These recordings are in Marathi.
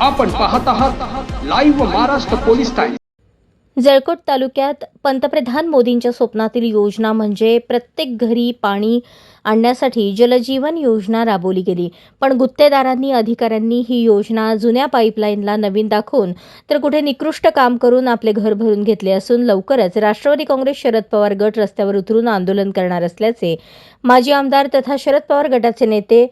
आपण पाहत आहात लाईव्ह महाराष्ट्र पोलीस जळकोट तालुक्यात पंतप्रधान मोदींच्या स्वप्नातील योजना म्हणजे प्रत्येक घरी पाणी आणण्यासाठी जलजीवन योजना राबवली गेली. पण गुत्तेदारांनी अधिकाऱ्यांनी ही योजना जुन्या पाईपलाईनला नवीन दाखवून तर कुठे निकृष्ट काम करून आपले घर भरून घेतले असून लवकरच राष्ट्रवादी काँग्रेस शरद पवार गट रस्त्यावर उतरून आंदोलन करणार असल्याचे माजी आमदार तथा शरद पवार गटाचे नेते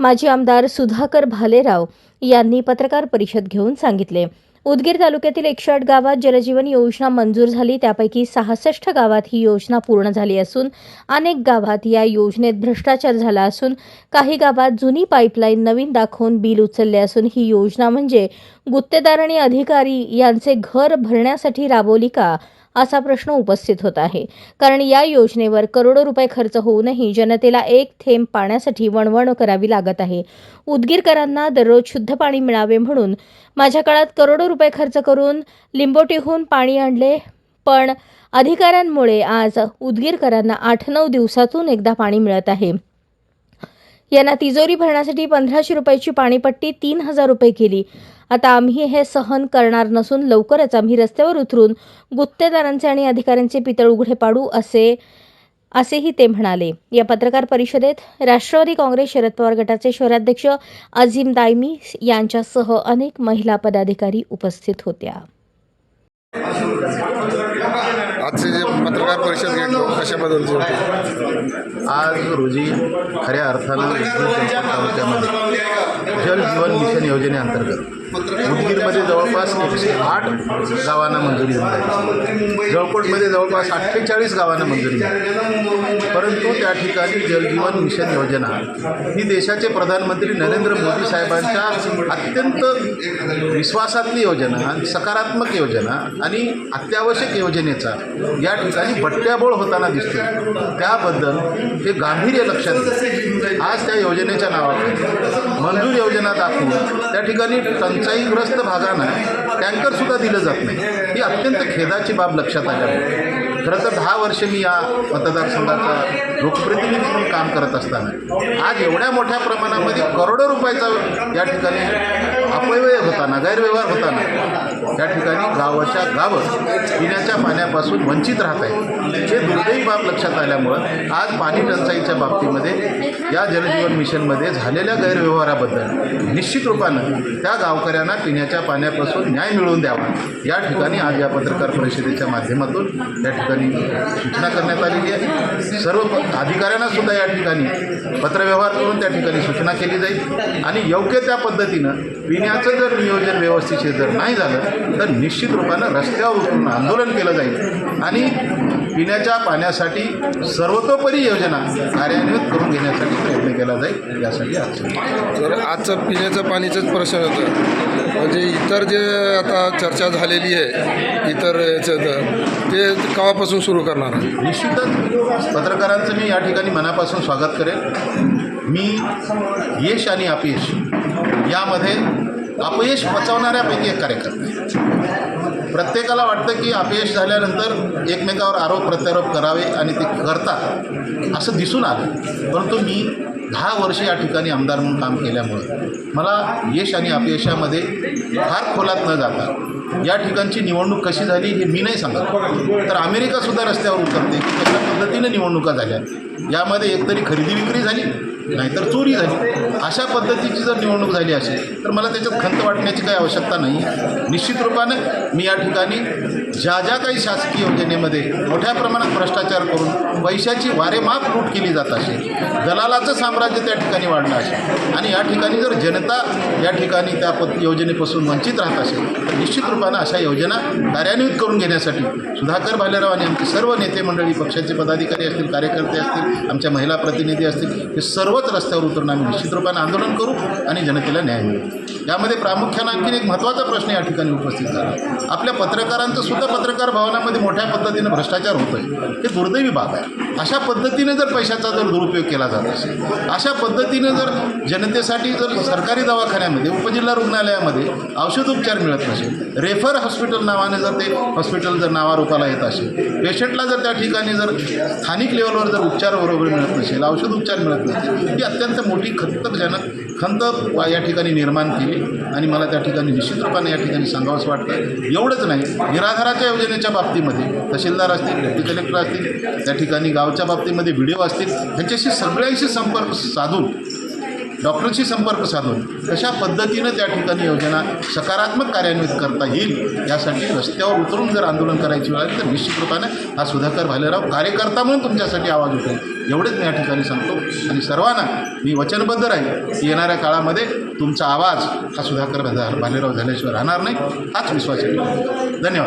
माजी आमदार सुधाकर भालेराव यांनी पत्रकार परिषद घेऊन सांगितले. उदगीर तालुक्यातील एकशे आठ गावात जलजीवन योजना मंजूर झाली. त्यापैकी सहासष्ट गावात ही योजना पूर्ण झाली असून अनेक गावात या योजनेत भ्रष्टाचार झाला असून काही गावात जुनी पाईपलाईन नवीन दाखवून बिल उचलले असून ही योजना म्हणजे गुत्तेदार आणि अधिकारी यांचे घर भरण्यासाठी राबवली का? असा प्रश्न उपस्थित होत आहे. कारण या योजनेवर करोडो रुपये खर्च होऊनही जनतेला एक थेंब पाण्यासाठी वणवण करावी लागत आहे. उदगीरकरांना दररोज शुद्ध पाणी मिळावे म्हणून माझ्या काळात करोडो रुपये खर्च करून लिंबोटीहून पाणी आणले पण अधिकाऱ्यांमुळे आज उदगीरकरांना आठ नऊ दिवसातून एकदा पाणी मिळत आहे. यांना तिजोरी भरण्यासाठी पंधराशे रुपयाची पाणीपट्टी तीन हजार रुपये केली. आता आम्ही हे सहन करणार नसून लवकरच आम्ही रस्त्यावर उतरून गुत्तेदारांचे आणि अधिकाऱ्यांचे पितळ उघडे पाडू असे असेही ते म्हणाले. या पत्रकार परिषदेत राष्ट्रवादी काँग्रेस शरद पवार गटाचे शहराध्यक्ष अझीम दायमी यांच्यासह अनेक महिला पदाधिकारी उपस्थित होत्या. आजचे जे पत्रकार परिषद घेतलो कशाबद्दलची होती? आज रोजी खऱ्या अर्थानं तालुक्यामध्ये जल जीवन मिशन योजनेअंतर्गत उदगीरमध्ये जवळपास एकशे आठ गावांना मंजुरी मिळाली जळकोटमध्ये जवळपास अठ्ठेचाळीस गावांना मंजुरी मिळाली परंतु त्या ठिकाणी जलजीवन मिशन योजना ही देशाचे प्रधानमंत्री नरेंद्र मोदी साहेबांच्या अत्यंत विश्वासातली योजना आणि सकारात्मक योजना आणि अत्यावश्यक योजनेचा या ठिकाणी बट्ट्याबोळ होताना दिसतो त्याबद्दल हे गांभीर्य लक्षात आज त्या योजनेच्या नावाखाली मंजूर योजना दाखवून त्या ठिकाणी टंचाईग्रस्त भागांना टँकरसुद्धा दिलं जात नाही. ही अत्यंत खेदाची बाब लक्षात आल्यामुळे. खरं तर दहा वर्ष मी या मतदारसंघाचा लोकप्रतिनिधी म्हणून काम करत असताना आज एवढ्या मोठ्या प्रमाणामध्ये करोडो रुपयाचा या ठिकाणी अपव्यय होताना गैरव्यवहार होताना त्या ठिकाणी गावाच्या गावं पिण्याच्या पाण्यापासून वंचित राहत आहे हे दुर्दैवी बाब लक्षात आल्यामुळं आज पाणी टंचाईच्या बाबतीमध्ये या जलजीवन मिशनमध्ये झालेल्या गैरव्यवहाराबद्दल निश्चित रूपानं त्या गावकऱ्यांना पिण्याच्या पाण्यापासून न्याय मिळवून द्यावा या ठिकाणी आज या पत्रकार परिषदेच्या माध्यमातून त्या ठिकाणी सूचना करण्यात आलेली आहे. सर्व प- अधिकाऱ्यांना सुद्धा या ठिकाणी पत्रव्यवहार करून त्या ठिकाणी सूचना केली जाईल. आणि योग्य त्या पद्धतीनं पिण्याचं जर नियोजन व्यवस्थित जर नाही झालं तर निश्चित रूपानं रस्त्यावर उतरून आंदोलन केलं जाईल. आणि पिण्याच्या पाण्यासाठी सर्वतोपरी योजना कार्यान्वित करून घेण्यासाठी प्रयत्न केला जाईल यासाठी आज तर आजचं पिण्याचं पाणीचंच प्रश्न होतं. म्हणजे इतर जे आता चर्चा झालेली आहे इतर याचं ते केव्हापासून सुरू करणार? निश्चितच पत्रकारांचं मी या ठिकाणी मनापासून स्वागत करेन मी यश आणि अपयश यामध्ये अपयश पचवणाऱ्यापैकी एक कार्यकर्ता आहे. प्रत्येकाला वाटतं की अपयश झाल्यानंतर एकमेकावर आरोप प्रत्यारोप करावे आणि ते करतात असं दिसून आलं. परंतु मी दहा वर्षे या ठिकाणी आमदार म्हणून काम केल्यामुळं मला यश आणि अपयशामध्ये फार खोलात न जाता या ठिकाणची निवडणूक कशी झाली हे मी नाही सांगत. तर अमेरिकासुद्धा रस्त्यावर उतरते की कशा पद्धतीनं निवडणुका झाल्या यामध्ये एकतरी खरेदी विक्री झाली. नाहीतर चोरी झाली. अशा पद्धतीची जर निवडणूक झाली असेल तर मला त्याच्यात खंत वाटण्याची काही आवश्यकता नाही. निश्चित रूपानं मी या ठिकाणी ज्या ज्या काही शासकीय योजनेमध्ये मोठ्या प्रमाणात भ्रष्टाचार करून पैशाची वारेमाप लूट केली जात असेल दलालाचं साम्राज्य त्या ठिकाणी वाढलं असेल आणि या ठिकाणी जर जनता या ठिकाणी त्या पद योजनेपासून वंचित राहत असेल तर निश्चित रूपानं अशा योजना कार्यान्वित करून घेण्यासाठी सुधाकर भालेराव आणि आमचे सर्व नेते मंडळी पक्षाचे पदाधिकारी असतील कार्यकर्ते असतील आमच्या महिला प्रतिनिधी असतील हे सर्वच रस्त्यावर उतरून आम्ही निश्चित रूपाने आंदोलन करू आणि जनतेला न्याय मिळू यामध्ये प्रामुख्यानं आणखीन एक महत्त्वाचा प्रश्न या ठिकाणी उपस्थित झाला. आपल्या पत्रकारांचं सुद्धा पत्रकार भवनामध्ये मोठ्या पद्धतीनं भ्रष्टाचार होतोय. हे दुर्दैवी बाब आहे. अशा पद्धतीने जर पैशाचा जर दुरुपयोग केला जात असेल अशा पद्धतीने जर जनतेसाठी जर सरकारी दवाखान्यामध्ये उपजिल्हा रुग्णालयामध्ये औषधोपचार मिळत नसेल रेफर हॉस्पिटल नावाने जर ते हॉस्पिटल जर नावारूपाला येत असेल पेशंटला जर त्या ठिकाणी जर स्थानिक लेवलवर जर उपचार बरोबर मिळत नसेल औषध उपचार मिळत नसेल ही अत्यंत मोठी खंतजनक खंत या ठिकाणी निर्माण केली आणि मला त्या ठिकाणी निश्चित रूपाने या ठिकाणी सांगावंच वाटतं एवढंच नाही निराधाराच्या योजनेच्या बाबतीमध्ये तहसीलदार असतील डेप्टी कलेक्टर असतील त्या ठिकाणी गावच्या बाबतीमध्ये व्हिडिओ असतील ह्यांच्याशी सगळ्यांशी संपर्क साधून डॉक्टरशी संपर्क साधून कशा पद्धतीनं त्या ठिकाणी योजना सकारात्मक कार्यान्वित करता येईल यासाठी रस्त्यावर उतरून जर आंदोलन करायची वेळ आली तर निश्चित रूपाने हा सुधाकर भालेराव कार्यकर्ता म्हणून तुमच्यासाठी आवाज उठेल. एवढेच मी या ठिकाणी सांगतो. आणि सर्वांना मी वचनबद्ध राहील की येणाऱ्या काळामध्ये तुमचा आवाज हा सुधाकर भालेराव झाल्याशिवाय राहणार नाही. हाच विश्वास आहे. धन्यवाद.